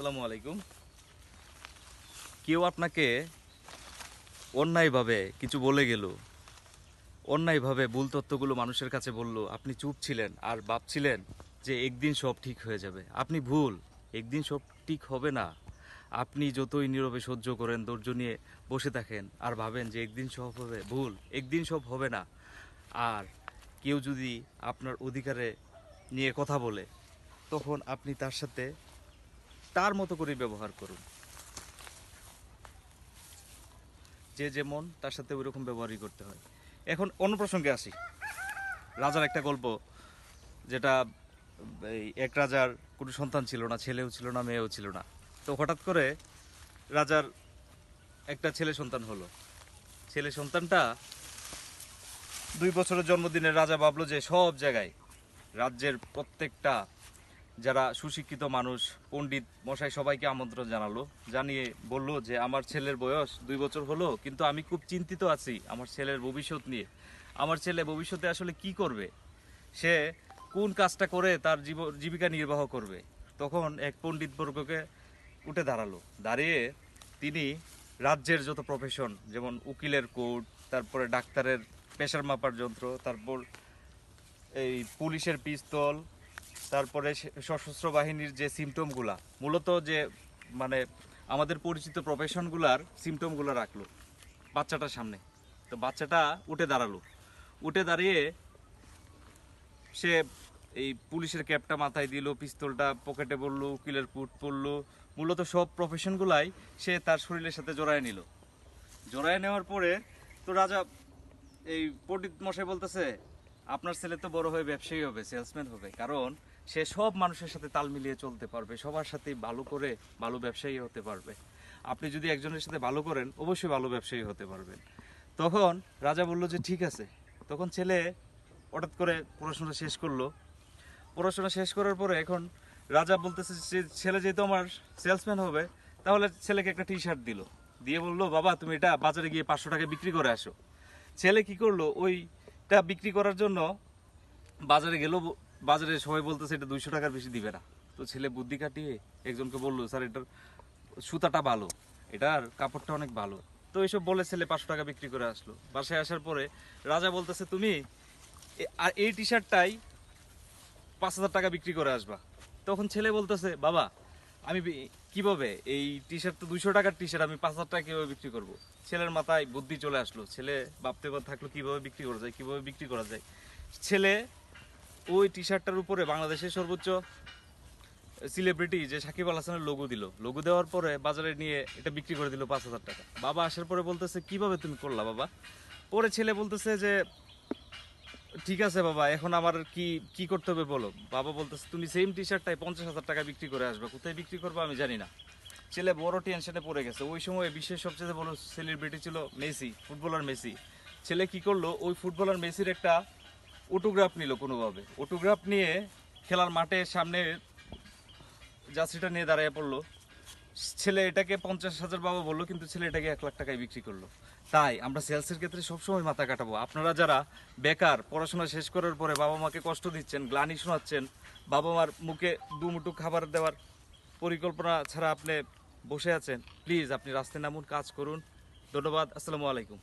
আসসালামু আলাইকুম। কেউ আপনাকে অন্যায়ভাবে কিছু বলে গেল, অন্যায়ভাবে ভুল তথ্যগুলো মানুষের কাছে বলল, আপনি চুপ ছিলেন আর ভাবছিলেন যে একদিন সব ঠিক হয়ে যাবে। আপনি ভুল, একদিন সব ঠিক হবে না। আপনি যতই নীরবে সহ্য করেন, ধৈর্য নিয়ে বসে থাকেন আর ভাবেন যে একদিন সব হবে, ভুল, একদিন সব হবে না। আর কেউ যদি আপনার অধিকারে নিয়ে কথা বলে, তখন আপনি তার সাথে তার মতো করে ব্যবহার করুন। যে যেমন তার সাথে ওই রকম ব্যবহারই করতে হয়। এখন অন্য প্রসঙ্গে আসি। রাজার একটা গল্প, যেটা এক রাজার কোনো সন্তান ছিল না, ছেলেও ছিল না, মেয়েও ছিল না। তো হঠাৎ করে রাজার একটা ছেলে সন্তান হলো। ছেলে সন্তানটা দুই বছরের জন্মদিনে রাজা ভাবলো যে সব জায়গায় রাজ্যের প্রত্যেকটা যারা সুশিক্ষিত মানুষ, পণ্ডিত মশাই সবাইকে আমন্ত্রণ জানালো, জানিয়ে বলল যে, আমার ছেলের বয়স দুই বছর হলো, কিন্তু আমি খুব চিন্তিত আছি আমার ছেলের ভবিষ্যৎ নিয়ে। আমার ছেলে ভবিষ্যতে আসলে কি করবে? সে কোন কাজটা করে তার জীব, জীবিকা নির্বাহ করবে? তখন এক পণ্ডিত বর্গকে উঠে দাঁড়াল। দাঁড়িয়ে তিনি রাজ্যের যত প্রফেশন যেমন উকিলের কোর্ট, তারপরে ডাক্তারের প্রেশার মাপার যন্ত্র, তারপর এই পুলিশের পিস্তল তারপরে সশস্ত্র বাহিনীর যে সিমটমগুলা মূলত যে মানে আমাদের পরিচিত প্রফেশনগুলার সিমটমগুলো রাখল বাচ্চাটার সামনে। তো বাচ্চাটা উঠে দাঁড়াল। উঠে দাঁড়িয়ে সে এই পুলিশের ক্যাপটা মাথায় দিল, পিস্তলটা পকেটে পড়ল উকিলের কুট পড়ল মূলত সব প্রফেশনগুলাই সে তার শরীরের সাথে জড়ায় নিল। জড়ায় নেওয়ার পরে তো রাজা এই পণ্ডিত মশাই বলতেছে আপনার ছেলে তো বড় হয়ে ব্যবসায়ী হবে সেলসম্যান হবে। কারণ সে সব মানুষের সাথে তাল মিলিয়ে চলতে পারবে, সবার সাথে ভালো করে ভালো ব্যবসায়ী হতে পারবে। আপনি যদি একজনের সাথে ভালো করেন, অবশ্যই ভালো ব্যবসায়ী হতে পারবেন। তখন রাজা বলল যে, ঠিক আছে। তখন ছেলে হঠাৎ করে পড়াশোনা শেষ করল। পড়াশোনা শেষ করার পরে এখন রাজা বলতেছে যে ছেলে যেহেতু আমার সেলসম্যান হবে, তাহলে ছেলেকে একটা টি শার্ট দিল। দিয়ে বলল, বাবা, তুমি এটা বাজারে গিয়ে পাঁচশো টাকা বিক্রি করে আসো। ছেলে কি করল ওইটা বিক্রি করার জন্য বাজারে গেল বাজারে সবাই বলতেছে এটা দুইশো টাকার বেশি দিবে না। তো ছেলে বুদ্ধি কাটিয়ে একজনকে বলল, স্যার, এটার সুতাটা ভালো, এটার কাপড়টা অনেক ভালো। তো এইসব বলে ছেলে পাঁচশো টাকা বিক্রি করে আসলো। বাসায় আসার পরে রাজা বলতেছে, তুমি আর এই টি শার্টটাই পাঁচ হাজার টাকা বিক্রি করে আসবা। তখন ছেলে বলতেছে, বাবা আমি কীভাবে? এই টি শার্ট তো দুইশো টাকার টি শার্ট আমি পাঁচ হাজার টাকা কীভাবে বিক্রি করব? ছেলের মাথায় বুদ্ধি চলে আসলো। ছেলে ভাবতে থাকল, কীভাবে বিক্রি করা যায়, কীভাবে বিক্রি করা যায়? ছেলে ওই টি শার্টটার উপরে বাংলাদেশের সর্বোচ্চ সেলিব্রিটি যে সাকিব আল হাসানের লোগো দিল। লোগো দেওয়ার পরে বাজারে নিয়ে এটা বিক্রি করে দিল পাঁচ হাজার টাকা। বাবা আসার পরে বলতেছে, কীভাবে তুমি করলা বাবা? পরে ছেলে বলতেছে যে ঠিক আছে বাবা, এখন আমার কি কি করতে হবে বলো? বাবা বলতেছে, তুমি সেম টি শার্টটাই পঞ্চাশ হাজার টাকা বিক্রি করে আসবে, কোথায় বিক্রি করব আমি জানি না। ছেলে বড় টেনশনে পড়ে গেছে। ওই সময় বিশ্বের সবচেয়ে বড় সেলিব্রিটি ছিল মেসি, ফুটবলার মেসি। ছেলে কি করল, ওই ফুটবলার মেসির একটা অটোগ্রাফ নিল কোনোভাবে। অটোগ্রাফ নিয়ে খেলার মাঠের সামনে জার্সিটা নিয়ে দাঁড়িয়ে পড়ল। ছেলে এটাকে পঞ্চাশ হাজার বাবা বলল, কিন্তু ছেলে এটাকে এক লাখ টাকায় বিক্রি করল। তাই আমরা সেলসের ক্ষেত্রে সবসময় মাথা কাটাবো। আপনারা যারা বেকার, পড়াশোনা শেষ করার পরে বাবা মাকে কষ্ট দিচ্ছেন, গ্লানি শোনাচ্ছেন, বাবা মার মুখে দুমুটু খাবার দেওয়ার পরিকল্পনা ছাড়া আপনি বসে আছেন প্লিজ আপনি রাস্তায় নামুন, কাজ করুন। ধন্যবাদ, আসসালামু আলাইকুম।